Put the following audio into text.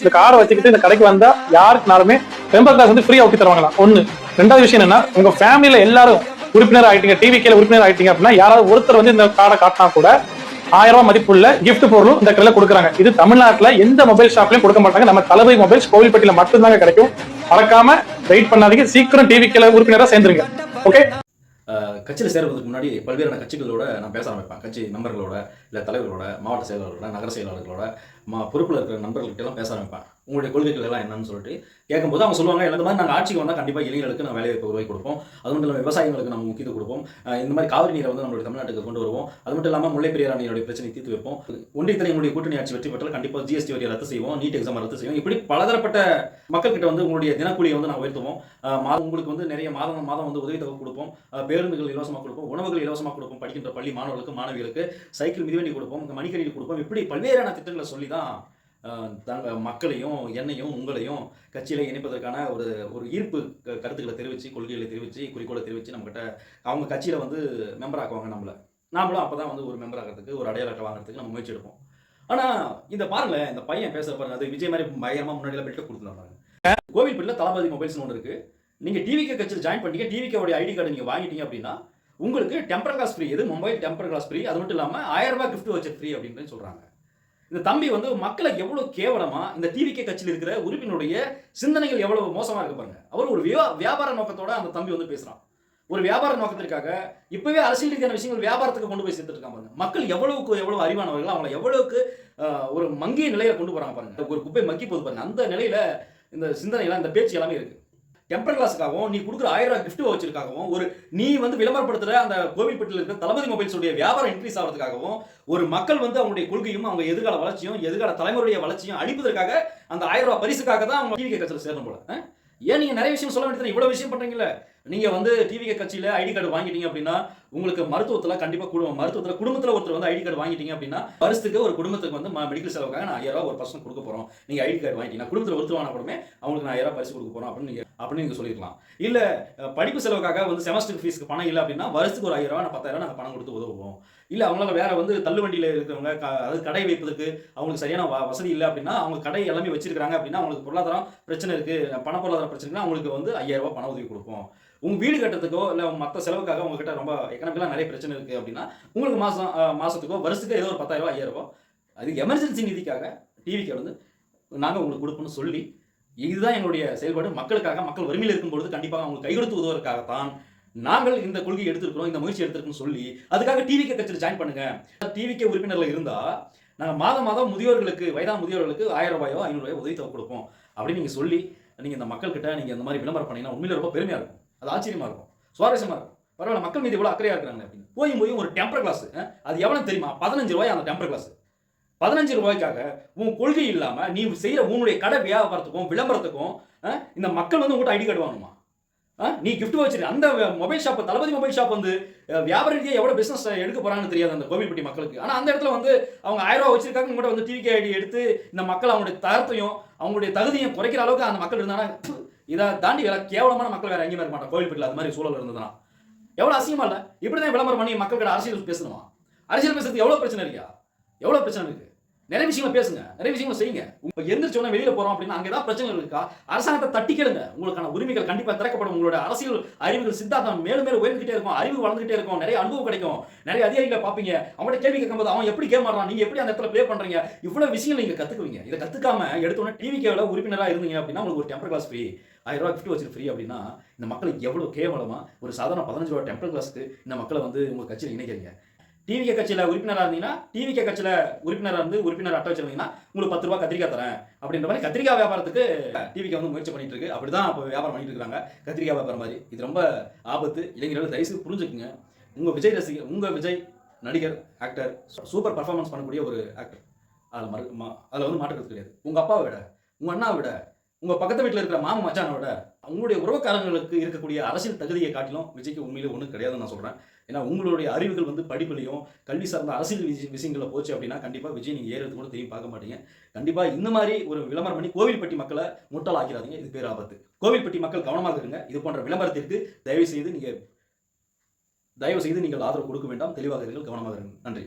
இந்த காரை வச்சுக்கிட்டு இந்த கடைக்கு வந்தா யாருக்குனாலுமே டெம்பர் கிளாஸ் வந்து ஃப்ரீயா ஊட்டி தருவாங்களா ஒண்ணு. ரெண்டாவது விஷயம் என்னன்னா உங்க ஃபேமிலியில எல்லாரும் உறுப்பினர் ஆயிட்டீங்க டிவி கேல உறுப்பினர் ஆயிட்டீங்க அப்படின்னா யாராவது ஒருத்தர் வந்து இந்த கார்டை காட்டினா கூட ஆயிரம் ரூபாய் மதிப்புள்ள கிஃப்ட் பொருளும் இந்த கடையில கொடுக்குறாங்க. இது தமிழ்நாட்டுல எந்த மொபைல் ஷாப்லயும் கொடுக்க மாட்டாங்க. நம்ம தளபதி மொபைல்ஸ் கோவில்பட்டியில மட்டும்தாங்க கிடைக்கும். மறக்காம வெயிட் பண்ணாதீங்க. சீக்கிரம் டிவி கேல உறுப்பினரா சேர்ந்துருங்க. ஓகே கட்சியில் சேர்வதற்கு முன்னாடி பல்வேறான கட்சிகளோட நான் பேச ஆரம்பிப்பேன். கட்சி நண்பர்களோட இல்லை தலைவர்களோட மாவட்ட செயலாளர்களோட நகர செயலாளர்களோட மா பொறுப்பில் இருக்கிற நண்பர்கள்ட்டெல்லாம் பேச ஆரம்பிப்பேன். உங்களுடைய கொள்கைகள் எல்லாம் என்னன்னு சொல்லிட்டு கேட்கும்போது அவங்க சொல்லுவாங்க "இல்ல, இந்த மாதிரி நாங்கள் ஆட்சிக்கு வந்தால் கண்டிப்பாக இளைஞர்களுக்கு நான் வேலைவாய்ப்பு உருவாக்கி கொடுப்போம். அது மட்டும் இல்லாமல் விவசாயிகளுக்கு நம்ம முக்கியத்துவம் கொடுப்போம். இந்த மாதிரி காவிரி நீரை வந்து நம்மளுடைய தமிழ்நாட்டுக்கு கொண்டு வருவோம். அது மட்டும் இல்லாமல் முல்லை பெரியார் அணையினுடைய பிரச்சனை தீர்த்து வைப்போம். ஒன்றியத்தில் எங்களுடைய கூட்டணி ஆட்சி வெற்றி பெற்றால் கண்டிப்பாக ஜிஎஸ்டி வரியை ரத்து செய்வோம். நீட் எக்ஸாம் ரத்து செய்வோம். இப்படி பலதரப்பட்ட மக்கள்கிட்ட வந்து உங்களுடைய தினக்கூலியை வந்து நான் உயர்த்துவோம். மாதம் உங்களுக்கு வந்து நிறைய மாதம் மாதம் வந்து உதவித்தொகை கொடுப்போம். பேருந்துகள் இலவசமாக கொடுப்போம் உணவுகள் இலவசமாக கொடுப்போம் படிக்கின்ற பள்ளி மாணவர்களுக்கு மாணவிகளுக்கு சைக்கிள் மிதிவண்டி கொடுப்போம் மணிக்கணி கொடுப்போம் இப்படி பல்வேறான திட்டங்களை சொல்லி தான் மக்களையும் என்னையும் உங்களையும் கட்சியில இணைப்பதற்கான ஒரு ஒரு ஈர்ப்பு கருத்துக்களை தெரிவித்து கொள்கைகளை தெரிவித்து குறிக்கோளை தெரிவித்து நம்மகிட்ட அவங்க கட்சியில் வந்து மெம்பர் ஆக்குவாங்க நம்மள. நாமளும் அப்போ தான் வந்து ஒரு மெம்பர் ஆகிறதுக்கு ஒரு அடையாளத்தை வாங்குறதுக்கு நம்ம முயற்சி எடுப்போம். ஆனால் இந்த பாருங்களேன் இந்த பையன் பேசுகிற பாருங்க அது விஜய் மாதிரி பயங்கரமாக முன்னாடியில் பெல்ட் கொடுத்துருந்தாங்க கோவில்பட்டியில் தளபதி மொபைல்ஸ்னு ஒன்று இருக்கு. நீங்கள் டிவிகே கட்சியில் ஜாயின் பண்ணிட்டீங்க டிவிகேவோட ஐடி கார்டு நீங்கள் வாங்கிட்டீங்க அப்படின்னா உங்களுக்கு டெம்பர் கிளாஸ் ஃப்ரீ எது? மும்பை டெம்பர் கிளாஸ் ஃப்ரீ அது மட்டும் இல்லாமல் ஆயிரம் ரூபாய் கிஃப்ட் வச்சு ஃப்ரீ அப்படின்னு சொல்கிறாங்க இந்த தம்பி வந்து மக்களை எவ்வளோ கேவலமா இந்த டிவிகே கட்சியில் இருக்கிற உறுப்பினுடைய சிந்தனைகள் எவ்வளவு மோசமாக இருக்கு பாருங்க. அவர் ஒரு வியா- வியாபார நோக்கத்தோட அந்த தம்பி வந்து பேசுகிறான் ஒரு வியாபார நோக்கத்திற்காக இப்பவே அரசியல் ரீதியான விஷயங்கள் வியாபாரத்துக்கு கொண்டு போய் சேர்த்துட்டு இருக்காங்க பாருங்க. மக்கள் எவ்வளவுக்கு எவ்வளவு அறிவானவர்கள் அவங்களை எவ்வளவுக்கு ஒரு மங்கிய நிலையில கொண்டு போறாங்க பாருங்க. ஒரு குப்பை மக்கி போகுது பாருங்க. அந்த நிலையில இந்த சிந்தனை எல்லாம் இந்த பேச்சு எல்லாமே இருக்கு. டெம்பர் கிளாஸுக்காகவும் நீ கொடுக்குற ஆயிரம் ரூபாய் கிஃப்ட் வச்சிருக்காகவும் ஒரு நீ வந்து விளம்பரப்படுத்துற அந்த கோவில்பட்டியில் இருக்கிற தளபதி மொபைல்ஸுடைய வியாபாரம் இன்க்ரீஸ் ஆகிறதுக்காகவும் ஒரு மக்கள் வந்து அவங்களுடைய கொள்கையும் அவங்க எதிர்கால வளர்ச்சியும் எதிர்கால தலைமுறைய வளர்ச்சியும் அழிப்பதற்காக அந்த ஆயிரம் ரூபாய் பரிசுக்காக தான் அவங்க டிவி கட்சியில் சேரணும் போல. ஏன் நீங்க நிறைய விஷயம் சொல்ல வேண்டியது இவ்வளவு விஷயம் பண்ணுறீங்களே நீங்கள் வந்து டிவி கட்சியில் ஐடி கார்டு வாங்கிட்டீங்க அப்படின்னா உங்களுக்கு மருத்துவத்தில் கண்டிப்பாக குடும்பம் மருத்துவத்தில் குடும்பத்தில் ஒருத்தர் வந்து ஐடி கார்டு வாங்கிட்டீங்க அப்படின்னா வருஷத்துக்கு ஒரு குடும்பத்துக்கு வந்து மெடிக்கல் செலவுக்காக நான் ஆயிரம் ரூபாய் ஒரு பர்சன் கொடுக்க போகிறோம் நீங்கள் ஐடி கார்டு வாங்கிட்டீங்கன்னா குடும்பத்தில் ஒருத்தர் வாங்க கூடமே அவங்களுக்கு நான் ஆயிரம் ரூபாய் பரிசு கொடுக்க போகிறோம் அப்படின்னு நீங்கள் அப்படின்னு நீங்கள் சொல்லிடலாம் இல்லை படிப்பு செலவுக்காக வந்து செமஸ்டர் ஃபீஸ்க்கு பணம் இல்லை அப்படின்னா வருஷத்துக்கு ஒரு ஆயிரம் ரூபாய் நான் பத்தாயிரம் நாங்கள் பணம் கொடுத்து உதவுவோம். இல்லை அவங்களால வேற வந்து தள்ளுவண்டியில இருக்கிறவங்க அதாவது கடை வைப்பதற்கு அவங்களுக்கு சரியான வசதி இல்லை அப்படின்னா அவங்க கடை எல்லாமே வச்சிருக்காங்க அப்படின்னா அவங்களுக்கு பொருளாதாரம் பிரச்சனை இருக்குது பண பொருளாதார பிரச்சனைனா அவங்களுக்கு வந்து ஐயாயிரம் ரூபாய் பண உதவி கொடுப்போம். உங்க வீடு கட்டுறதுக்கோ இல்ல மற்ற செலவுக்காக உங்ககிட்ட ரொம்ப எக்கனாமிக்கலாம் நிறைய பிரச்சனை இருக்கு அப்படின்னா உங்களுக்கு மாசம் மாதத்துக்கோ மாசத்துக்கோ வருஷத்துக்கு ஏதோ ஒரு பத்தாயிரம் ரூபாய் ஐயாயிரம் ரூபாய். அது எமர்ஜென்சி நிதிக்காக டிவிக்கு வந்து நாங்க உங்களுக்கு கொடுப்போம்னு சொல்லி இதுதான் எங்களுடைய செயல்பாடு. மக்களுக்காக மக்கள் வறுமையில் இருக்கும் பொழுது கண்டிப்பாக அவங்களுக்கு கை கொடுத்து உதவுவதற்காகத்தான் நாங்கள் இந்த கொள்கையை எடுத்திருக்கிறோம் இந்த முயற்சி எடுத்திருக்கோம்னு சொல்லி அதுக்காக டிவிகே கட்சியில் ஜாயின் பண்ணுங்க. டிவிகே உறுப்பினர்ல இருந்தா நாங்கள் மாதம் மாதம் முதியோர்களுக்கு வயதான முதியோர்களுக்கு ஆயிரம் ரூபாயோ ஐநூறு ரூபாயோ உதவித்தொகை கொடுப்போம். அப்படின்னு நீங்க சொல்லி நீங்க இந்த மக்கள்கிட்ட நீங்கள் நீங்க இந்த மாதிரி விளம்பரம் பண்ணீங்கன்னா உண்மையில ரொம்ப பெருமையா இருக்கும். அது ஆச்சரியமாக இருக்கும். சுவாரஸ்யமாக இருக்கும். பரவாயில்ல மக்கள் மீது இவ்வளோ அக்கறையாக இருக்கிறாங்க அப்படின்னு. போய் போய் ஒரு டெம்பர் கிளாஸ் அது எவ்வளோ தெரியுமா? பதினஞ்சு ரூபாய் அந்த டெம்பர் கிளாஸ் பதினஞ்சு ரூபாய்க்காக உன் கொள்கை இல்லாமல் நீ செய்யற உன்னுடைய கடை வியாபாரத்துக்கும் விளம்பரத்துக்கும் இந்த மக்கள் வந்து உங்கள்கிட்ட ஐடி கார்டு வாங்கணுமா? நீ கிஃப்ட் வச்சிரு அந்த mobile shop Thalapathy mobile shop வந்து அஹ், வியாபார ரீதியாக எடுக்க போறாங்கன்னு தெரியாது அந்த கோவில்பட்டி மக்களுக்கு. ஆனால் அந்த இடத்துல வந்து அவங்க ஆயிரம் ரூபா வச்சிருக்காங்க உங்கள்கிட்ட வந்து டிவி ஐடி எடுத்து இந்த மக்கள் அவங்களுடைய தரத்தையும் அவங்களுடைய தகுதியும் குறைக்கிற அளவுக்கு அந்த மக்கள் இருந்தாங்கன்னா இதை தாண்டி வேலை கேவலமான மக்கள் வேற எங்கேயுமே இருக்க மாட்டாங்க. கோவில்பட்டியில் அது மாதிரி சூழல் இருந்ததுன்னா. எவ்வளவு அசிங்கமா இப்படி தான் விளம்பரம் பண்ணி மக்கள் கிட்ட அரசியல் பேசணுமா? அரசியல் பேசுறது எவ்வளோ பிரச்சனை இருக்கியா எவ்வளோ பிரச்சனை இருக்கு? நிறைய விஷயங்களை பேசுங்க. நிறைய விஷயங்களை செய்யுங்க. உங்க எந்திரிச்சோன்னா வெளியில போறோம் அப்படின்னா அங்கே ஏதாவது பிரச்சனைகள் இருக்கா? அரசாங்கத்தை தட்டி கேளுங்க. உங்களுக்கான உரிமைகள் கண்டிப்பா திறக்கப்படும். உங்களோட அரசியல் அறிவுகள் சித்தாந்தம் மேலும் மேலும் உயர்ந்துகிட்டே இருக்கும். அறிவு வளர்ந்துகிட்டே இருக்கும். நிறைய அனுபவம் கிடைக்கும். நிறைய அதிகாரிகளை பார்ப்பீங்க. அவங்கள்ட்ட கேள்வி கேட்கும்போது அவன் எப்படி கேம் ஆடுறான்? நீங்க எப்படி அந்த இடத்துல ப்ளே பண்றீங்க? இவ்வளவு விஷயங்கள் நீங்க கத்துக்குவீங்க. இதை கத்துக்காம எடுத்த டிவி கேவல உறுப்பினரா இருந்தீங்க அப்படின்னா உங்களுக்கு ஒரு டெம்பர் கிளாஸ் ஃப்ரீ ஆயிரம் ரூபாய் கிஃப்ட் வச்சு ஃப்ரீ அப்படின்னா இந்த மக்களுக்கு எவ்வளவு கேவலமா ஒரு சாதாரண பதினஞ்சு ரூபா டெம்பர் கிளாஸ்க்கு இந்த மக்களை வந்து உங்க கட்சியில் இணைக்கிறீங்க. டிவிகே கட்சியில் உறுப்பினராக இருந்தீங்கன்னா டிவிகே கட்சியில் உறுப்பினராக இருந்து உறுப்பினர் அட்டை வச்சிருந்தீங்கன்னா உங்களுக்கு பத்து ரூபா கத்திரிக்காய் தரேன். அப்படின்ற மாதிரி கத்திரிக்காய் வியாபாரத்துக்கு டிவிக்கு வந்து முயற்சி பண்ணிட்டு இருக்கு. அப்படிதான் இப்போ வியாபாரம் பண்ணிட்டு இருக்காங்க. கத்திரிக்காய் வியாபாரம் மாதிரி. இது ரொம்ப ஆபத்து. இளைஞர்கள் தயவுசெய்து புரிஞ்சுக்குங்க. உங்கள் விஜய் ரசிகர் உங்கள் விஜய் நடிகர் ஆக்டர் சூப்பர் பர்ஃபார்மன்ஸ் பண்ணக்கூடிய ஒரு ஆக்டர் அதில் மறு மா- அதில் வந்து மாற்றுக்கிறது கிடையாது. உங்கள் அப்பாவை விட உங்கள் அண்ணாவை விட உங்க பக்கத்து வீட்டில் இருக்கிற மாமன் மச்சானோட உங்களுடைய உறவுக்காரங்களுக்கு இருக்கக்கூடிய அரசியல் தகுதியை காட்டிலும் விஜய்க்கு உண்மையிலே ஒன்றும் கிடையாதுன்னு நான் சொல்றேன். ஏன்னா உங்களுடைய அறிவுகள் வந்து படிப்புலையும் கல்வி சார்ந்த அரசியல் விஷயங்களில் போச்சு அப்படின்னா கண்டிப்பா விஜய் நீங்க ஏறது கூட தெரியும் பார்க்க மாட்டீங்க. கண்டிப்பா இந்த மாதிரி ஒரு விளம்பரம் பண்ணி கோவில்பட்டி மக்களை முட்டாள் ஆக்கிறாதீங்க இது பேர் ஆபத்து. கோவில்பட்டி மக்கள் கவனமாக இருங்க. இது போன்ற விளம்பரத்திற்கு தயவு செய்து நீங்க தயவு செய்து நீங்கள் ஆதரவு கொடுக்க வேண்டாம். தெளிவாக இருங்கள். கவனமாக இருங்கள். நன்றி.